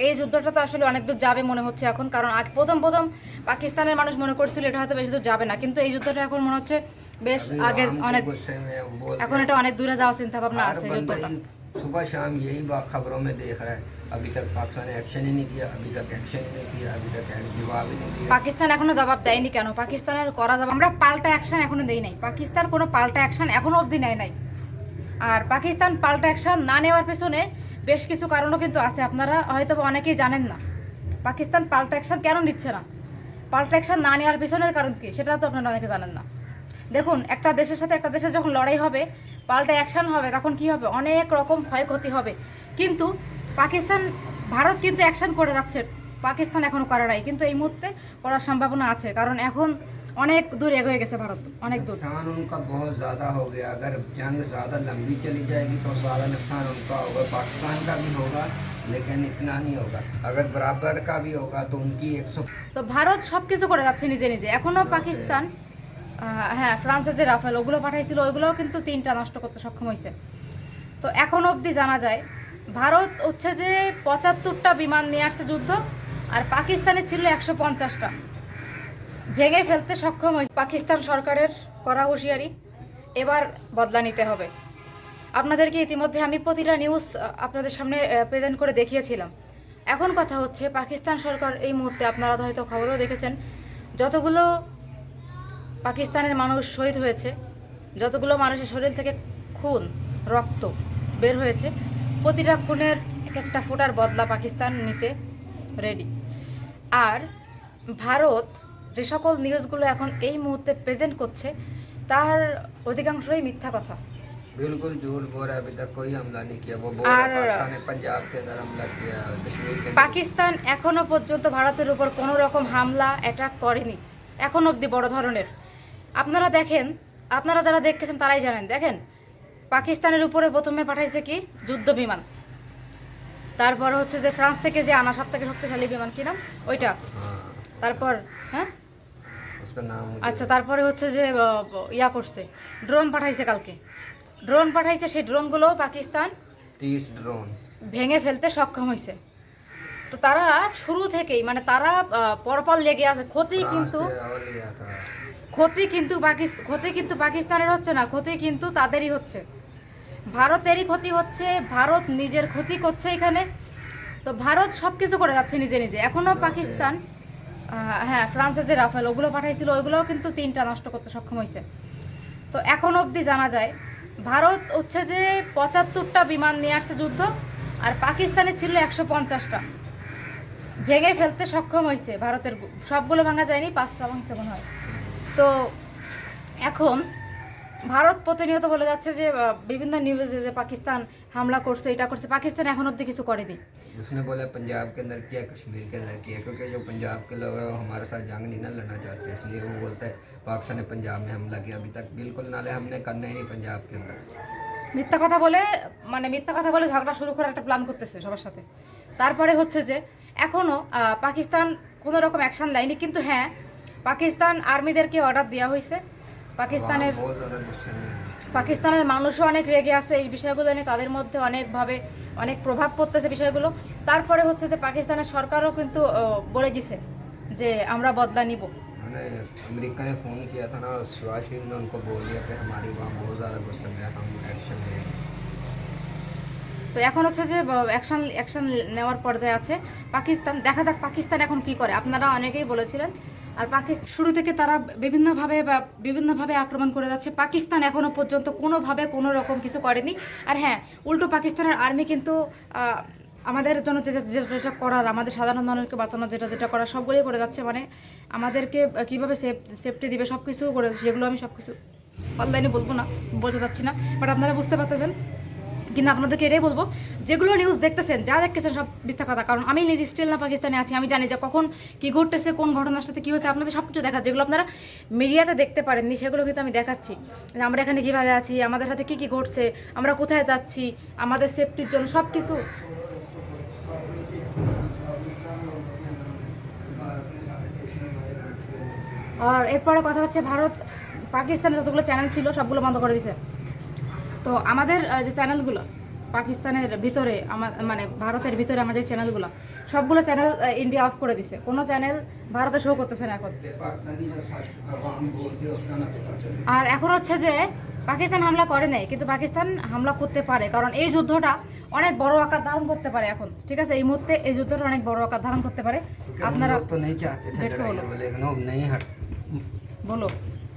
এই যুদ্ধটা তো আসলে অনেক দূর যাবে মনে হচ্ছে এখন কারণ আগে প্রথম প্রথম পাকিস্তানের মানুষ মনে করছিল এটা হয়তো বেশি দূর যাবে না কিন্তু এই যুদ্ধটা এখন মনে হচ্ছে বেশ अभी আগে आवाम के অনেক गुस्से में वो बोल এখন रहे এটা অনেক দূরে যাওয়ার চিন্তা ভাবনা हैं, हर আছে এই बंदा যুদ্ধটা ही सुबह शाम यही बात खबरों में देख रहा है अभी तक पाकिस्तान ने एक्शन ही नहीं किया अभी तक एक्शन ही नहीं किया अभी तक जवाब ही नहीं दिया পাকিস্তান এখনো জবাব দেয়নি কেন পাকিস্তানের করা জবাব আমরা পাল্টা অ্যাকশন এখনো দেই নাই পাকিস্তান কোনো পাল্টা অ্যাকশন এখনো অবধি নেয় নাই আর পাকিস্তান পাল্টা অ্যাকশন না নেওয়ার পেছনে বেশ কিছু কারণও কিন্তু আছে। আপনারা হয়তো অনেকেই জানেন না। পাকিস্তান পাল্টা অ্যাকশন কেন নিচ্ছে না? পাল্টা অ্যাকশন না নেওয়ার পিছনের কারণ কি? সেটা তো আপনারা অনেকে জানেন না। দেখুন, একটা দেশের সাথে একটা দেশের যখন লড়াই হবে, পাল্টা অ্যাকশন হবে, তখন কি হবে? অনেক রকম ক্ষয়ক্ষতি হবে। কিন্তু পাকিস্তান, ভারত কিন্তু অ্যাকশন করে যাচ্ছে। পাকিস্তান এখনও করে নাই। কিন্তু এই মুহূর্তে করার সম্ভাবনা আছে। কারণ এখন অনেক দূর এগিয়ে গেছে ভারত অনেক দূর नुकसान उनका बहुत ज़्यादा हो गया अगर जंग ज़्यादा लंबी चली जाएगी तो ज़्यादा नुकसान उनका होगा पाकिस्तान का भी होगा लेकिन इतना नहीं होगा अगर बराबर का भी होगा तो उनकी एक सौ তো ভারত সব কিছু করে যাচ্ছে নিজে নিজে এখনো পাকিস্তান আহ, হ্যাঁ ফ্রান্সের যে রাফেল ওগুলো পাঠাইছিল ওইগুলোও কিন্তু তিনটা নষ্ট করতে সক্ষম হয়েছে তো এখন অবধি জানা যায় ভারত হচ্ছে যে পঁচাত্তরটা বিমান নিয়ে আসছে যুদ্ধ আর পাকিস্তানের ছিল একশো পঞ্চাশটা ভেঙে ফেলতে সক্ষম হয়েছে। পাকিস্তান সরকারের করা হুঁশিয়ারি এবার বদলা নিতে হবে। আপনাদেরকে ইতিমধ্যে আমি প্রতিটা নিউজ আপনাদের সামনে প্রেজেন্ট করে দেখিয়েছিলাম। এখন কথা হচ্ছে, পাকিস্তান সরকার এই মুহূর্তে আপনারা হয়তো খবরও দেখেছেন, যতগুলো পাকিস্তানের মানুষ শহীদ হয়েছে, যতগুলো মানুষের শরীর থেকে খুন, রক্ত বের হয়েছে, প্রতিটা খুনের এক একটা ফোটার বদলা পাকিস্তান নিতে রেডি আর ভারত যে সকল নিউজগুলো এখন এই মুহূর্তে প্রেজেন্ট করছে তার অধিকাংশই মিথ্যা কথা बिल्कुल झूठ बोल रहा है अभी तक कोई हमला नहीं किया वो बोल रहा है और- पाकिस्तान ने पंजाब के अंदर हमला किया कश्मीर के अंदर পাকিস্তান এখনো পর্যন্ত ভারতের উপর কোনো রকম হামলা অ্যাটাক করেনি এখন অবধি বড় ধরনের আপনারা দেখেন আপনারা যারা দেখতেছেন তারাই জানেন দেখেন পাকিস্তানের উপরে প্রথমে পাঠাইছে কি যুদ্ধ বিমান তারপর হচ্ছে যে ফ্রান্স থেকে যে আনা সব থেকে শক্তিশালী বিমান কি নাম ওইটা हाँ তারপর হ্যাঁ उसका नाम मुझे আচ্ছা তারপরে হচ্ছে যে ইয়া করছে ড্রোন পাঠাইছে কালকে ড্রোন পাঠাইছে সেই ড্রোনগুলো পাকিস্তান ড্রোন ভেঙে ফেলতে সক্ষম হয়েছে তো তারা শুরু থেকেই মানে তারা পরপর লেগে আছে ক্ষতি কিন্তু ক্ষতি কিন্তু পাকিস্তান ক্ষতি কিন্তু পাকিস্তানের হচ্ছে না ক্ষতি কিন্তু তাদেরই হচ্ছে ভারতেরই ক্ষতি হচ্ছে ভারত নিজের ক্ষতি করছে এখানে। তো ভারত সব কিছু করে যাচ্ছে নিজে নিজে। এখনও পাকিস্তান হ্যাঁ ফ্রান্সের যে রাফেল ওগুলো পাঠাইছিল, ওইগুলোও কিন্তু তিনটা নষ্ট করতে সক্ষম হয়েছে তো এখন অবধি জানা যায়, ভারত হচ্ছে যে পঁচাত্তরটা বিমান নিয়ে আসছে যুদ্ধ, আর পাকিস্তানের ছিল একশো পঞ্চাশটা। ভেঙে ফেলতে সক্ষম হয়েছে ভারতের সবগুলো ভাঙা যায়নি, পাঁচটা ভাঙছে মনে হয়। তো এখন ভারত প্রতিনিয়ত বলে যাচ্ছে যে বিভিন্ন নিউজে যে পাকিস্তান হামলা করছে, এটা করছে, পাকিস্তান এখন অব্দি কিছু করেনি। उसने बोला पंजाब के अंदर किया कश्मीर के अंदर किया क्योंकि जो पंजाब के लोग हैं वो हमारे साथ जंग नहीं ना लड़ना चाहते इसलिए वो बोलता है पाकिस्तान ने पंजाब में हमला किया अभी तक बिल्कुल नाले हमने करना ही नहीं पंजाब के अंदर মিথ্যা কথা বলে মানে মিথ্যা কথা বলে ঝগড়া শুরু করার একটা প্ল্যান করতেছে সবার সাথে তারপরে হচ্ছে যে এখনও পাকিস্তান কোনো রকম অ্যাকশন নেয়নি কিন্তু হ্যাঁ পাকিস্তান আর্মিদেরকে অর্ডার দেওয়া হয়েছে পাকিস্তানের वहाँ बहुत ज़्यादा गुस्से में है। পাকিস্তানের মানুষও অনেক রেগে আছে এই বিষয়গুলো নিয়ে তাদের মধ্যে অনেকভাবে অনেক প্রভাব পড়তেছে বিষয়গুলো তারপরে হচ্ছে যে পাকিস্তানের সরকারও কিন্তু আহ, বলে দিছে যে আমরা বদলা নিব मैंने अमेरिका ने फ़ोन किया था ना और शिवाज शरीफ ने उनको बोल दिया कि हमारी वहाँ बहुत ज़्यादा गुस्से में है हम एक्शन लेंगे তো এখন হচ্ছে যে অ্যাকশন অ্যাকশন নেওয়ার পর্যায়ে আছে পাকিস্তান দেখা যাক পাকিস্তান এখন কি করে আপনারা অনেকেই বলেছিলেন আর পাকিস্তান শুরু থেকে তারা বিভিন্নভাবে বিভিন্নভাবে আক্রমণ করে যাচ্ছে। পাকিস্তান এখনও পর্যন্ত কোনোভাবে কোনো রকম কিছু করেনি। আর হ্যাঁ উল্টো পাকিস্তানের আর্মি কিন্তু আমাদের জন্য যেটা যেটা যেটা করার, আমাদের সাধারণ মানুষকে বাঁচানোর যেটা যেটা করার, সবগুলোই করে যাচ্ছে। মানে আমাদেরকে কীভাবে সেফ, সেফটি দিবে সব কিছু করে যেগুলো আমি সব কিছু অনলাইনে বলব না, বলতে চাচ্ছি না। বাট আপনারা বুঝতে পারতেছেন কিন্তু আপনাদেরকে এটাই বলব, যেগুলো নিউজ দেখতেছেন, যা দেখতেছেন সব মিথ্যা কথা। কারণ আমি নিজে স্টিল না পাকিস্তানে আছি, আমি জানি যে কখন কি ঘটতেছে, কোন ঘটনার সাথে কি হচ্ছে আপনাদের সব কিছু দেখা যেগুলো আপনারা মিডিয়াতে দেখতে পারেননি, সেগুলো কিন্তু আমি দেখাচ্ছি। আমরা এখানে কীভাবে আছি, আমাদের সাথে কি কি ঘটছে, আমরা কোথায় যাচ্ছি, আমাদের সেফটির জন্য সব কিছু আর এরপরে কথা হচ্ছে ভারত, পাকিস্তানে যতগুলো চ্যানেল ছিল, সবগুলো বন্ধ করে দিয়েছে তো আমাদের আহ, যে চ্যানেলগুলো পাকিস্তানের ভিতরে আমার মানে ভারতের ভিতরে আমাদের চ্যানেলগুলো সবগুলো চ্যানেল ইন্ডিয়া অফ করে দিছে কোনো চ্যানেল ভারতে শো করতেছে না এখন पाकिस्तानी जो सच आवाम बोलती है उसका ना पता चले আর এখন হচ্ছে যে পাকিস্তান হামলা করে নাই কিন্তু পাকিস্তান হামলা করতে পারে কারণ এই যুদ্ধটা অনেক বড় আকার ধারণ করতে পারে এখন ঠিক আছে এই মুহূর্তে এই যুদ্ধটা অনেক বড় আকার ধারণ করতে পারে क्योंकि हम আপনারা लोग तो नहीं चाहते थे बैठ के लड़ाई बोलो।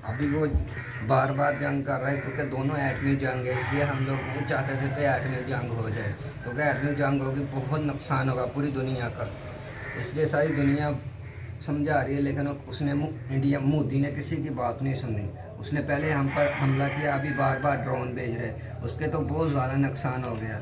अभी वो बार बार जंग कर रहे क्योंकि दोनों एटमी जंग है, इसलिए हम लोग नहीं चाहते थे कि एटमी जंग हो जाए। क्योंकि एटमी जंग होगी, बहुत नुकसान होगा पूरी दुनिया का। इसलिए सारी दुनिया समझा रही है, लेकिन उसने इंडिया, मोदी ने किसी की बात नहीं सुनी। उसने पहले हम पर हमला किया, अभी बार बार ड्रोन भेज रहे उसके तो बहुत ज़्यादा नुकसान हो गया।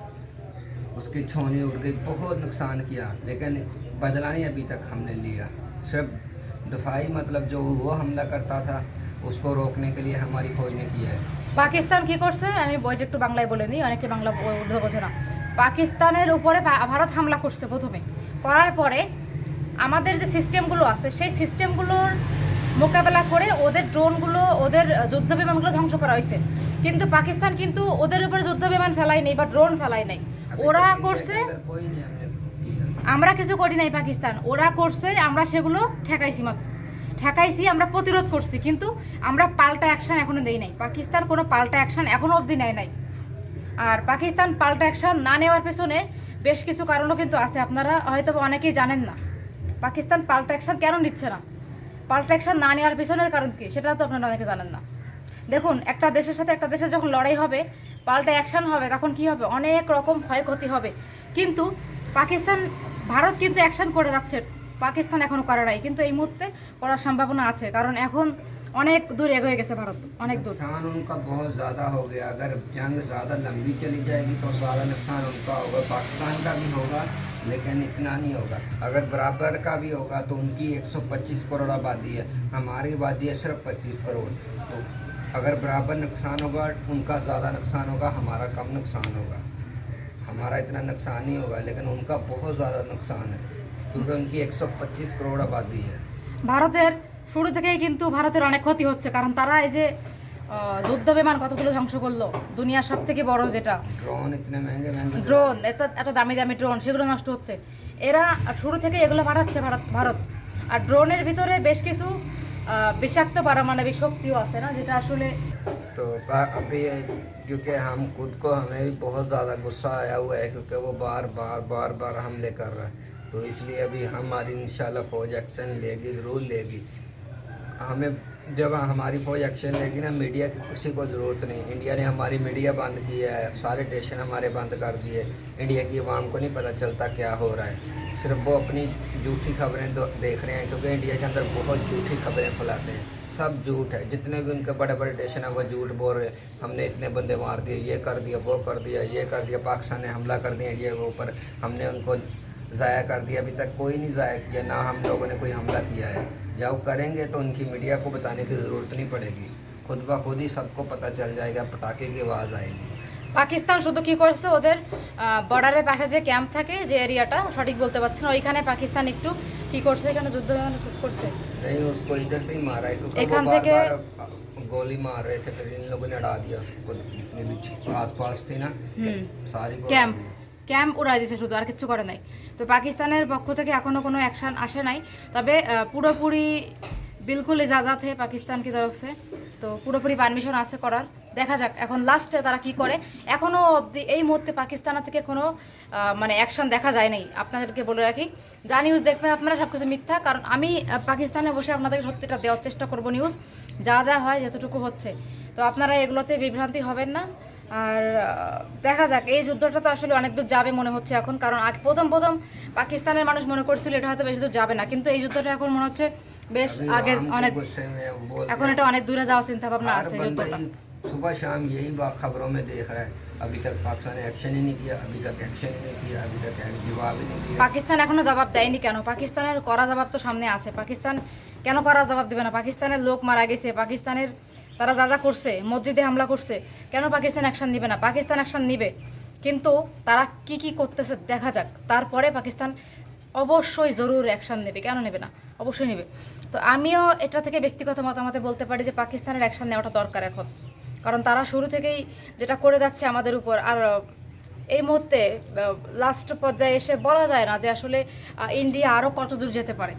उसकी छोनी उड़ गई, बहुत नुकसान किया, लेकिन बदला नहीं अभी तक हमने लिया। सिर्फ़ दफाई मतलब जो वो हमला करता था उसको रोकने के लिए हमारी फौज ने किया है পাকিস্তান কি করছে আমি বইটা একটু বাংলায় বলে নিই অনেকে বাংলা ব- উর্দু বোঝে না পাকিস্তানের উপরে ভা- ভারত হামলা করছে প্রথমে করার পরে আমাদের যে সিস্টেমগুলো আছে সেই সিস্টেমগুলোর মোকাবেলা করে ওদের ড্রোনগুলো ওদের যুদ্ধ বিমানগুলো ধ্বংস করা হয়েছে কিন্তু পাকিস্তান কিন্তু ওদের উপরে যুদ্ধ বিমান ফেলাই নেই বা ড্রোন ফেলাই নাই अभी ওরা तक इंडिया के করছে अंदर कोई नहीं हमने किया আমরা কিছু করি নাই পাকিস্তান ওরা করছে আমরা সেগুলো ঠেকাইছি মাত্র ঠেকাইছি, আমরা প্রতিরোধ করছি, কিন্তু আমরা পাল্টা অ্যাকশন এখনও দেই নাই। পাকিস্তান কোনো পাল্টা অ্যাকশন এখনও অবধি নেয় নাই। আর পাকিস্তান পাল্টা অ্যাকশন না নেওয়ার পেছনে বেশ কিছু কারণও কিন্তু আছে। আপনারা হয়তো অনেকেই জানেন না। পাকিস্তান পাল্টা অ্যাকশন কেন নিচ্ছে না? পাল্টা অ্যাকশন না নেওয়ার পেছনের কারণ কি? সেটা তো আপনারা অনেকে জানেন না। দেখুন, একটা দেশের সাথে একটা দেশের যখন লড়াই হবে, পাল্টা অ্যাকশন হবে, তখন কি হবে? অনেক রকম ক্ষয়ক্ষতি হবে। কিন্তু পাকিস্তান, ভারত কিন্তু অ্যাকশন করে যাচ্ছে। পাকিস্তান এখনো করে নাই কিন্তু এই মুহূর্তে করার সম্ভাবনা আছে কারণ এখন অনেক দূর এগিয়ে গেছে ভারত অনেক দূর नुकसान उनका बहुत ज़्यादा हो गया अगर जंग ज़्यादा लंबी चली जाएगी तो ज़्यादा नुकसान उनका होगा पाकिस्तान का भी होगा लेकिन इतना नहीं होगा अगर बराबर का भी होगा तो उनकी 125 करोड़ आबादी है हमारी आबादी है सिर्फ 25 करोड़ तो अगर बराबर नुकसान होगा उनका ज़्यादा नुकसान होगा हमारा कम नुकसान होगा हमारा इतना नुकसान नहीं होगा लेकिन उनका बहुत ज़्यादा नुकसान है क्योंकि उनकी 125 करोड़ आबादी है ভারতের শুরু থেকেই কিন্তু ভারতের অনেক ক্ষতি হচ্ছে কারণ তারা এই যে আহ, যুদ্ধ বিমান কতগুলো ধ্বংস করলো দুনিয়ার সব থেকে বড় যেটা ड्रोन इतने महंगे महंगे ড্রোন এত এত দামি দামি ড্রোন সেগুলো নষ্ট হচ্ছে এরা শুরু থেকে এগুলো পাঠাচ্ছে ভারত ভারত আর ড্রোনের ভিতরে বেশ কিছু আহ, বিষাক্ত পারমাণবিক শক্তিও আছে না যেটা আসলে तो बा- अभी क्योंकि हम खुद को हमें भी बहुत ज़्यादा गुस्सा आया हुआ है क्योंकि वो बार बार बार बार हमले कर रहा है तो इसलिए अभी हमारी इंशाल्लाह फ़ौज एक्शन लेगी, ज़रूर लेगी। हमें जब हमारी फ़ौज एक्शन लेगी ना, मीडिया की किसी को ज़रूरत नहीं। इंडिया ने हमारी मीडिया बंद की है, सारे स्टेशन हमारे बंद कर दिए। इंडिया की आवाम को नहीं पता चलता क्या हो रहा है। सिर्फ़ वो अपनी झूठी खबरें देख रहे हैं, क्योंकि इंडिया के अंदर बहुत झूठी खबरें फैलाते हैं। सब झूठ है। जितने भी उनके बड़े बड़े स्टेशन है, वो झूठ बोल रहे हैं। हमने इतने बंदे मार दिए, ये कर दिया, वो कर दिया, ये कर दिया, पाकिस्तान ने हमला कर दिया इंडिया के ऊपर। हमने उनको ज़ाया कर दिया अभी तक कोई नहीं ज़ाया किया ना हम लोगों ने कोई हमला किया है जब करेंगे तो उनकी मीडिया को बताने की ज़रूरत नहीं पड़ेगी खुद ब खुद ही सबको पता चल जाएगा पटाखे की आवाज़ आएगी পাকিস্তান শুধু কি করছে ওদের বর্ডারের পাশে যে ক্যাম্প থাকে যে এরিয়াটা সঠিক বলতে পারছি না ওইখানে পাকিস্তান একটু কি করছে এখানে যুদ্ধ বিমান করছে नहीं उसको इधर से ही मारा है क्योंकि एक वो हम बार देखे- बार गोली मार रहे थे फिर इन लोगों ने उड़ा दिया उसको जितनी भी आस पास थी ना हम्म। सारी को उड़ा ক্যাম্প উড়াই দিয়েছে শুধু, আর কিছু করে নাই। তো পাকিস্তানের পক্ষ থেকে এখনও কোনো অ্যাকশন আসে নাই। তবে পুরোপুরি বিলকুল ইজাজাত হে পাকিস্তান কি তরফ সে। তো পুরোপুরি পারমিশন আছে করার। দেখা যাক, এখন লাস্টে তারা কি করে। এখনও অবধি এই মুহূর্তে পাকিস্তান থেকে কোনো মানে অ্যাকশন দেখা যায় নাই। আপনাদেরকে বলে রাখি, যা নিউজ দেখবেন আপনারা সব কিছু মিথ্যা। কারণ আমি পাকিস্তানে বসে আপনাদেরকে সত্যিটা দেওয়ার চেষ্টা করব নিউজ যা যা হয়, যতটুকু হচ্ছে। তো আপনারা এগুলোতে বিভ্রান্তি হবেন না। আর আহ, দেখা যাক এই যুদ্ধটা তো আসলে অনেক দূর যাবে মনে হচ্ছে এখন কারণ আগে প্রথম প্রথম পাকিস্তানের মানুষ মনে করছিল এটা হয়তো বেশি দূর যাবে না কিন্তু এই যুদ্ধটা এখন মনে হচ্ছে বেশ अभी আগে आवाम को অনেক गुस्से में वो बोलते এখন हैं, এটা অনেক দূরে যাওয়ার চিন্তা ভাবনা हर আছে बंदा যুদ্ধটা ही सुबह शाम यही बात खबरों में देख रहा है अभी तक पाकिस्तान ने एक्शन ही नहीं किया अभी तक एक्शन ही नहीं किया अभी तक जवाब ही नहीं दिया পাকিস্তান এখনো জবাব দেয়নি কেন পাকিস্তানের করা জবাব তো সামনে আছে পাকিস্তান কেন করা জবাব দিবে না পাকিস্তানের লোক মারা গেছে পাকিস্তানের তারা যা করছে, মসজিদে হামলা করছে, কেন পাকিস্তান অ্যাকশন নিবে না? পাকিস্তান অ্যাকশন নিবে। কিন্তু তারা কি কি করতেছে দেখা যাক। তারপরে পাকিস্তান অবশ্যই জরুর অ্যাকশন নেবে। কেন নেবে না? অবশ্যই নেবে। তো আমিও এটা থেকে ব্যক্তিগত মতামতে বলতে পারি যে পাকিস্তানের অ্যাকশন নেওয়াটা দরকার এখন। কারণ তারা শুরু থেকেই যেটা করে যাচ্ছে আমাদের উপর। আর এই মুহূর্তে লাস্ট পর্যায়ে এসে বলা যায় না যে আসলে ইন্ডিয়া আরও কত দূর যেতে পারে।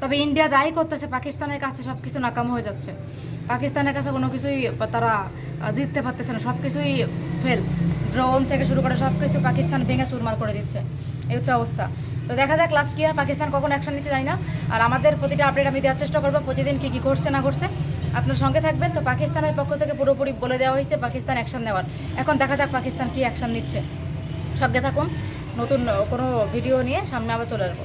তবে ইন্ডিয়া যাই করতেছে, পাকিস্তানের কাছে সব কিছু নাকাম হয়ে যাচ্ছে। পাকিস্তানের কাছে কোনো কিছুই তারা জিততে পারতেছে না সব কিছুই ফেল ড্রোন থেকে শুরু করে সব কিছু পাকিস্তান ভেঙে চুরমার করে দিচ্ছে। এই হচ্ছে অবস্থা। তো দেখা যাক লাস্ট কি হয় পাকিস্তান কখন অ্যাকশন নিচ্ছে জানি না। আর আমাদের প্রতিটা আপডেট আমি দেওয়ার চেষ্টা করব, প্রতিদিন কী কী ঘটছে না ঘটছে। আপনার সঙ্গে থাকবেন। তো পাকিস্তানের পক্ষ থেকে পুরোপুরি বলে দেওয়া হয়েছে পাকিস্তান অ্যাকশন নেওয়ার। এখন দেখা যাক পাকিস্তান কি অ্যাকশন নিচ্ছে। সঙ্গে থাকুন। নতুন কোনো ভিডিও নিয়ে সামনে আবার চলে আসব।